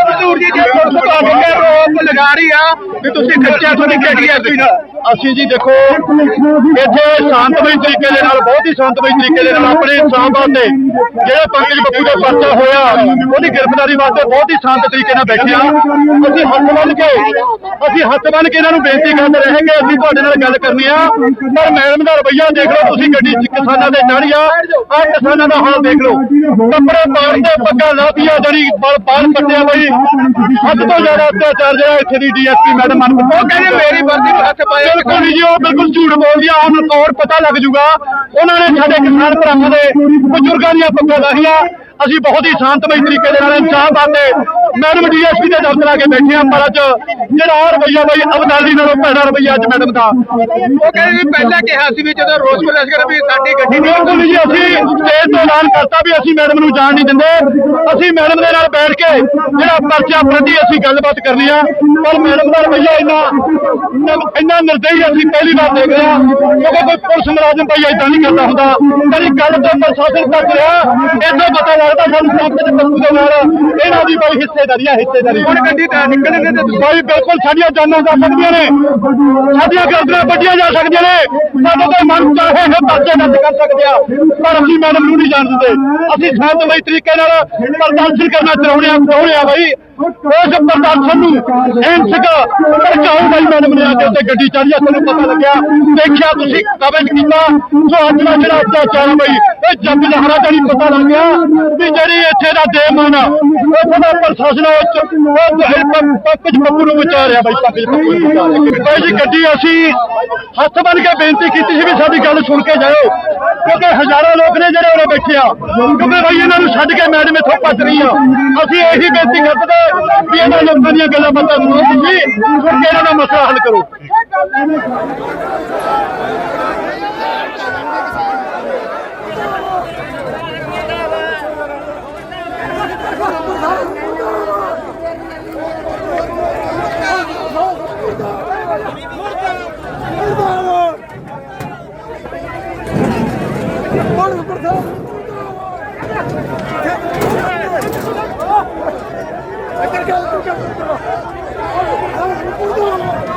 ਮਜ਼ਦੂਰ ਜੀ ਜੇ ਪੁਲਿਸ ਤੁਹਾਡੇ ਤੇ ਲਗਾ ਰਹੀ ਆ ਵੀ ਤੁਸੀਂ ਖਰਚਾ ਤੁਹਾਡੀ ਕਿਹੜੀ ਹੈ ਤੁਸੀਂ ਅਸੀਂ ਜੀ ਦੇਖੋ ਇੱਥੇ ਸ਼ਾਂਤਮਈ ਤਰੀਕੇ ਦੇ ਨਾਲ, ਬਹੁਤ ਹੀ ਸ਼ਾਂਤਮਈ ਤਰੀਕੇ ਦੇ ਨਾਲ ਆਪਣੇ ਇਨਸਾਨ ਵਾਸਤੇ ਜਿਹੜਾ ਪੰਕਜ ਬੱਬੂ ਦਾ ਪਰਚਾ ਹੋਇਆ, ਉਹਦੀ ਗ੍ਰਿਫਤਾਰੀ ਵਾਸਤੇ ਬਹੁਤ ਹੀ ਸ਼ਾਂਤ ਤਰੀਕੇ ਨਾਲ ਬੈਠਿਆ ਅਸੀਂ ਹੱਥ ਬੰਨ ਕੇ, ਅਸੀਂ ਹੱਥ ਬੰਨ ਕੇ ਇਹਨਾਂ ਨੂੰ ਬੇਨਤੀ ਕਰਦੇ ਰਹੇ ਕਿ ਅਸੀਂ ਤੁਹਾਡੇ ਨਾਲ ਗੱਲ ਕਰਨੀ ਆ। ਪਰ ਮੈਡਮ ਦਾ ਰਵੱਈਆ ਦੇਖ ਲਓ, ਤੁਸੀਂ ਗੱਡੀ ਕਿਸਾਨਾਂ ਦੇ ਚੜੀ ਆ ਆ ਕਿਸਾਨਾਂ ਦਾ ਹਾਲ ਦੇਖ ਲਓ। ਕੱਪੜੇ ਪਾੜ ਕੇ ਪੱਗਾਂ ਲਾਤੀਆਂ, ਜਿਹੜੀ ਬਲ ਬਾਲ ਪੱਟਿਆ ਬਈ। ਹੱਦ ਤੋਂ ਜ਼ਿਆਦਾ ਅਤਿਆਚਾਰ ਜਿਹੜਾ ਇੱਥੇ ਦੀ ਡੀਐਸਪੀ ਮੈਡਮ ਮਨ ਉਹ ਕਹਿੰਦੇ, ਮੇਰੀ ਵਰਦੀ ਨੂੰ ਹੱਥ ਪਾਇਆ ਬਿਲਕੁਲ ਨਹੀਂ ਜੀ, ਉਹ ਬਿਲਕੁਲ ਝੂਠ ਬੋਲਦੀ ਆ ਉਹਨੂੰ ਤੌਰ ਪਤਾ ਲੱਗ ਜੂਗਾ। ਉਹਨਾਂ ਨੇ ਸਾਡੇ ਕਿਸਾਨ ਭਰਾਵਾਂ ਦੇ ਬਜ਼ੁਰਗਾਂ ਦੀਆਂ ਪੱਗਾਂ ਲਾਹੀਆਂ। ਅਸੀਂ ਬਹੁਤ ਹੀ ਸ਼ਾਂਤਮਈ ਤਰੀਕੇ ਦੇ ਨਾਲ ਇਨਸਾਫ ਆਤੇ ਮੈਡਮ ਡੀਐਸਪੀ ਦੇ ਦਫ਼ਤਰ ਆ ਕੇ ਬੈਠੇ ਆ ਪਰ ਅੱਜ ਜਿਹੜਾ ਆਹ ਰਵੱਈਆ ਬਈ ਅਬਦਾਲੀ ਨਾਲੋਂ ਭੈੜਾ ਰਵੱਈਆ ਅੱਜ ਮੈਡਮ ਦਾ। ਉਹ ਕਹਿੰਦੇ ਵੀ ਪਹਿਲਾਂ ਕਿਹਾ ਸੀ ਵੀ ਜਦੋਂ ਰੋਸ ਪ੍ਰਦਰਸ਼ਨ ਕਰ ਵੀ ਸਾਡੀ ਗੱਡੀ ਬਿਲਕੁਲ ਜੀ ਅਸੀਂ ਸਟੇਜ ਤੋਂ ਐਲਾਨ ਕਰਤਾ ਵੀ ਅਸੀਂ ਮੈਡਮ ਨੂੰ ਜਾਣ ਨਹੀਂ ਦਿੰਦੇ। ਅਸੀਂ ਮੈਡਮ ਦੇ ਨਾਲ ਬੈਠ ਕੇ ਜਿਹੜਾ ਪਰਚਾ ਪ੍ਰਤੀ ਅਸੀਂ ਗੱਲਬਾਤ ਕਰਨੀ ਆ। ਪਰ ਮੈਡਮ ਦਾ ਰਵੱਈਆ ਇੰਨਾ ਇੰਨਾ ਨਿਰਦਈ ਅਸੀਂ ਪਹਿਲੀ ਵਾਰ ਦੇਖ ਰਹੇ ਹਾਂ। ਕਿਉਂਕਿ ਕੋਈ ਪੁਲਿਸ ਮੁਲਾਜ਼ਮ ਭਾਈ ਏਦਾਂ ਨਹੀਂ ਕਰਦਾ ਹੁੰਦਾ। ਕਦੀ ਗੱਲ ਤੋਂ ਪ੍ਰਸ਼ਾਸਨ ਤੱਕ ਰਿਹਾ। ਇੱਥੋਂ ਪਤਾ ਲੱਗਦਾ ਸਾਨੂੰ ਸਾਹਮਣੇ ਦੇ ਨਾਲ ਇਹਨਾਂ ਦੀ ਬਈ ਹਿੱਸੇਦਾਰੀ ਆ ਹਿੱਸੇਦਾਰੀ। ਹੁਣ ਗੱਡੀ ਤਾਂ ਨਿਕਲਣੇ ਤੇ ਭਾਈ ਬਿਲਕੁਲ ਸਾਡੀਆਂ ਜਾਨਾਂ ਜਾ ਸਕਦੀਆਂ ਨੇ। ਸਾਡੀਆਂ ਗਰਦਨਾਂ ਵੱਡੀਆਂ ਜਾ ਸਕਦੀਆਂ ਨੇ। ਸਾਡੇ ਤਾਂ ਮਨ ਚਾਹੇ ਹੈ ਪਰਚੇ ਰੱਦ ਕਰ ਸਕਦੇ ਆ। ਪਰ ਅਸੀਂ ਮੈਡਮ ਨੂੰ ਨਹੀਂ ਜਾਣ ਦਿੰਦੇ ਅਸੀਂ ਸ਼ਾਂਤਮਈ ਤਰੀਕੇ ਨਾਲ ਪ੍ਰਦਰਸ਼ਨ ਕਰਨਾ ਚਾਹੁੰਦੇ ਆ ਚਾਹੁੰਦੇ ਆ ਭਾਈ ਉਸ ਪ੍ਰਦਰਸ਼ਨ ਨੂੰ ਹਿੰਸਕ ਭੜਕਾਉ ਬਾਈ ਮੈਡਮ ਨੇ ਆ ਉੱਤੇ ਗੱਡੀ ਚੜੀ ਆ ਤੁਹਾਨੂੰ ਪਤਾ ਲੱਗਿਆ। ਦੇਖਿਆ ਤੁਸੀਂ ਕਵਰੇਜ ਕੀਤਾ। ਸੋ ਅੱਜ ਦਾ ਜਿਹੜਾ ਅਤਿਆਚਾਰ ਆ ਇਹ ਜੱਗ ਲਹਿਰਾ ਦਾ ਨਹੀਂ ਪਤਾ ਲੱਗ ਗਿਆ ਵੀ ਜਿਹੜੀ ਇੱਥੇ ਦਾ ਦੇਮਨ ਆ ਉੱਥੇ ਦਾ ਪ੍ਰਸ਼ਾਸਨ ਆ, ਉਹ ਪੰਕਜ ਬੱਬੂ ਨੂੰ ਵਿਚਾਰਿਆ ਬਾਈ ਪੰਕਜ ਬੱਬੂ ਨੂੰ ਵਿਚਾਰਿਆ ਬਾਈ ਜੀ ਗੱਡੀ ਅਸੀਂ ਹੱਥ ਬੰਨ ਕੇ ਬੇਨਤੀ ਕੀਤੀ ਸੀ ਵੀ ਸਾਡੀ ਗੱਲ ਸੁਣ ਕੇ ਜਾਇਓ। ਕਿਉਂਕਿ ਹਜ਼ਾਰਾਂ ਲੋਕ ਨੇ ਜਿਹੜੇ ਉਰੇ ਬੈਠੇ ਆ। ਕਿਉਂਕਿ ਬਾਈ ਇਹਨਾਂ ਨੂੰ ਛੱਡ ਕੇ ਮੈਡਮ ਇੱਥੋਂ ਭੱਜ ਰਹੀ ਆ ਅਸੀਂ ਇਹੀ ਬੇਨਤੀ ਕਰਦੇ ਵੀ ਇਹਨਾਂ ਲੋਕਾਂ ਦੀਆਂ ਗੱਲਾਂ ਬਾਤਾਂ ਸੁਣੋ ਤੁਸੀਂ। ਸੁਣ ਇਹਨਾਂ ਦਾ ਮਸਲਾ ਹੱਲ ਕਰੋ। Thank you.